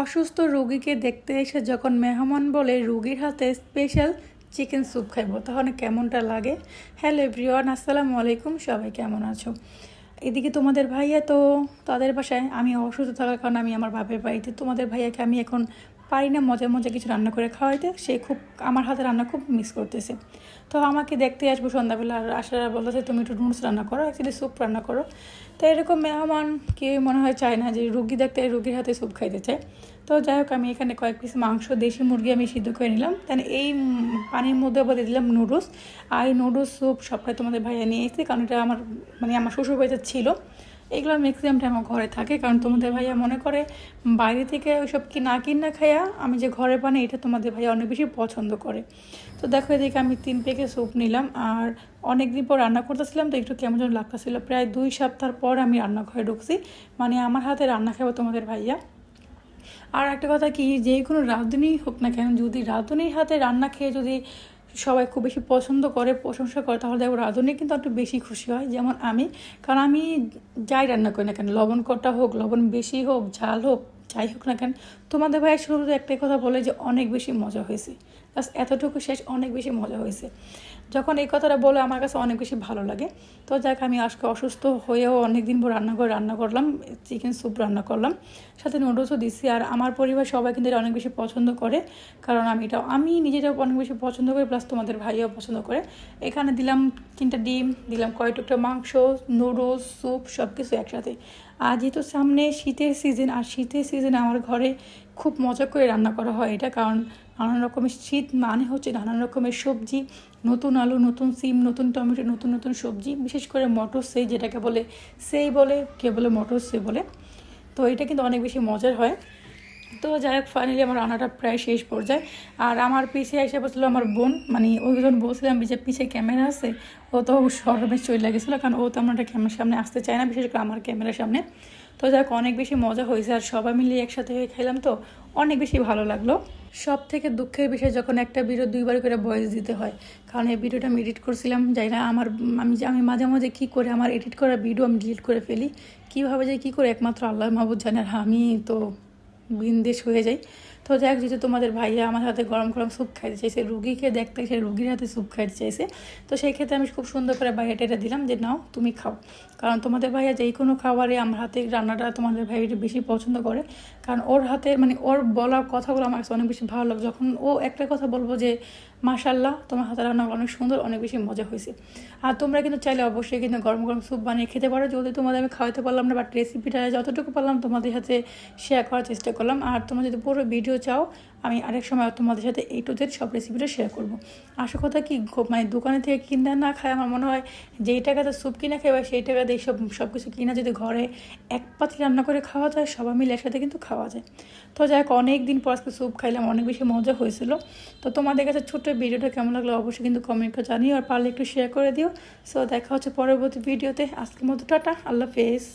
অসুস্থ রুগীকে দেখতে এসে যখন মেহমান বলে, রুগীর হাতে স্পেশাল চিকেন স্যুপ খাইব তখন কেমনটা লাগে? হ্যালো এভরিওয়ান আসসালামু আলাইকুম, সবাই কেমন আছো? এদিকে তোমাদের ভাইয়া তো তাদের বাসায়, আমি অসুস্থ থাকার কারণে আমি আমার বাপের বাড়িতে, তোমাদের ভাইয়াকে আমি এখন পারি না মজা মজা কিছু রান্না করে খাওয়াইতে সে খুব, আমার হাতে রান্না খুব মিস করতেছে। তো আমাকে দেখতে আসব সন্ধ্যাবেলা আর আসার বলতেছে, তুমি একটু নুডলস রান্না করো অ্যাকচুয়ালি স্যুপ রান্না করো। তো এরকম মেহমান কেউ মনে হয় চায় না যে, রুগী দেখতে রুগীর হাতে স্যুপ খাইতে চায়। তো যাই হোক, আমি এখানে কয়েক পিস মাংস, দেশি মুরগি আমি সিদ্ধ করে নিলাম। দেন এই পানির মধ্যে আবার দিয়ে দিলাম নুডলস আর এই নুডলস স্যুপ সবটাই তোমাদের ভাইয়া নিয়ে এসেছে, কারণ এটা আমার মানে আমার শ্বশুর বাড়িতে ছিল। এগুলো ম্যাক্সিমাম টাইম আমার ঘরে থাকে। কারণ তোমাদের ভাইয়া মনে করে, বাইরে থেকে ওইসব কি না কিনা খাইয়া আমি যে ঘরে বানাই, এটা তোমাদের ভাইয়া অনেক বেশি পছন্দ করে। তো দেখো এদিকে আমি তিন প্যাকেট স্যুপ নিলাম। আর অনেক দিন পর রান্না করতেছিলাম, তো একটু কেমন যেন লাগতেছিল। প্রায় দুই সপ্তাহ পর আমি রান্নাঘরে ঢুকছি। মানে আমার হাতে রান্না খাব তোমাদের ভাইয়া। আর একটা কথা কি, যে কোনো রাঁধুনি হোক না কেন, যদি রাঁধুনির হাতে রান্না খেয়ে যদি সবাই খুব বেশি পছন্দ করে, প্রশংসা করে, তাহলে দেখো রাঁধুনি কিন্তু একটু বেশি খুশি হয়, যেমন আমি। কারণ আমি যাই রান্না করি না কেন, লবণ কটা হোক, লবণ বেশি হোক, ঝাল হোক যাই হোক না কেন, তোমাদের ভাইয়ের শুরুতে একটাই কথা বলে যে অনেক বেশি মজা হয়েছে। বাস এতটুকু শেষ, অনেক বেশি মজা হয়েছে। যখন এই কথাটা বলে আমার কাছে অনেক বেশি ভালো লাগে। তো যাক, আমি আজকে অসুস্থ হয়েও অনেক দিন পর রান্না করে রান্না করলাম, চিকেন স্যুপ রান্না করলাম। সাথে নুডলসও দিচ্ছি আর আমার পরিবার সবাই কিন্তু অনেক বেশি পছন্দ করে। কারণ আমি এটা, আমি নিজেটাও অনেক বেশি পছন্দ করি প্লাস তোমাদের ভাইও পছন্দ করে। এখানে দিলাম তিনটা ডিম, দিলাম কয় মাংস নুডলস স্যুপ সব কিছু একসাথে। আর যেহেতু সামনে শীতের সিজন আর শীতের সিজনে আমার ঘরে খুব মজা করে রান্না করা হয়। এটা কারণ নানান রকমের শীত মানে হচ্ছে নানান রকমের সবজি, নতুন আলু, নতুন সিম, নতুন টমেটো, নতুন নতুন সবজি, বিশেষ করে মটর সেই যেটাকে বলে সেই বলে, কে বলে মটর সে বলে। তো এটা কিন্তু অনেক বেশি মজার হয়। তো যাই হোক ফাইনালি আমার রান্নাটা প্রায় শেষ পর্যায়ে। আর আমার পিছিয়ে এসে বসল আমার বোন। মানে ওই যখন বলছিলাম যে পিছিয়ে ক্যামেরা আছে, ও তো সরমে চলে গেছিল, কারণ ও তো আমার একটা ক্যামেরার সামনে আসতে চায় না, বিশেষ করে আমার ক্যামেরার সামনে। তো যাই অনেক বেশি মজা হয়েছে, আর সবাই মিলে একসাথে হয়ে খেলাম তো, অনেক বেশি ভালো লাগল। সব থেকে দুঃখের বিষয় যখন একটা ভিডিও দুইবার করে ভয়েস দিতে হয়, কারণ এই ভিডিওটা আমি এডিট করছিলাম, যাই না, আমার, আমি আমি মাঝে মাঝে কী করে আমার এডিট করা ভিডিও আমি ডিলিট করে ফেলি, কীভাবে যে কী করে, একমাত্র আল্লাহ মাহবুদ জানে, আর আমি তো বিন্দেশ হয়ে যাই তো যাই হোক যেহেতু তোমাদের ভাইয়া আমার হাতে গরম গরম স্যুপ খাইতে চাইছে, রুগীকে দেখতে সে রুগীর হাতে স্যুপ খাইতে চাইছে, তো সেই ক্ষেত্রে আমি খুব সুন্দর করে ভাইয়াটা এটা দিলাম যে, নাও, তুমি খাও। কারণ তোমাদের ভাইয়া যেই কোনো খাবারে আমার হাতে রান্নাটা তোমাদের ভাই বেশি পছন্দ করে। কারণ ওর হাতে মানে ওর বলার কথাগুলো আমার কাছে অনেক বেশি ভালো লাগে। যখন ও একটা কথা বলব যে মাশাল্লাহ তোমার হাতে রান্না অনেক সুন্দর, অনেক বেশি মজা হয়েছে। আর তোমরা কিন্তু চাইলে অবশ্যই কিন্তু গরম গরম স্যুপ বানিয়ে খেতে পারো। যদি তোমাদের আমি খাওয়াতে পারলাম না বাট রেসিপিটা যতটুকু পারলাম তোমাদের সাথে শেয়ার করার চেষ্টা করলাম। আর তোমরা যদি পুরো ভিডিও চাও, আমি আরেক সময় তোমাদের সাথে এই টু সব রেসিপিটা শেয়ার করব। আসল কথা কি মানে দোকানে থেকে কিনে না খায় আমার মনে হয়, যেই টাকাতে স্যুপ কিনে খাই বা সেই টাকাতে এইসব সব কিছু কিনা যদি ঘরে এক পাতি রান্না করে খাওয়া যায়, সবাই মিলে একসাথে কিন্তু খাওয়া যায়। তো যাই হোক অনেক দিন পর আজকে স্যুপ খাইলাম, অনেক বেশি মজা হয়েছিল। তো তোমাদের কাছে ছোট্ট ভিডিওটা কেমন লাগল অবশ্যই কিন্তু কমেন্ট করে জানিও, আর পারলে একটু শেয়ার করে দিও। সো দেখা হচ্ছে পরবর্তী ভিডিওতে, আজকের মতো টাটা, আল্লাহ হাফেজ।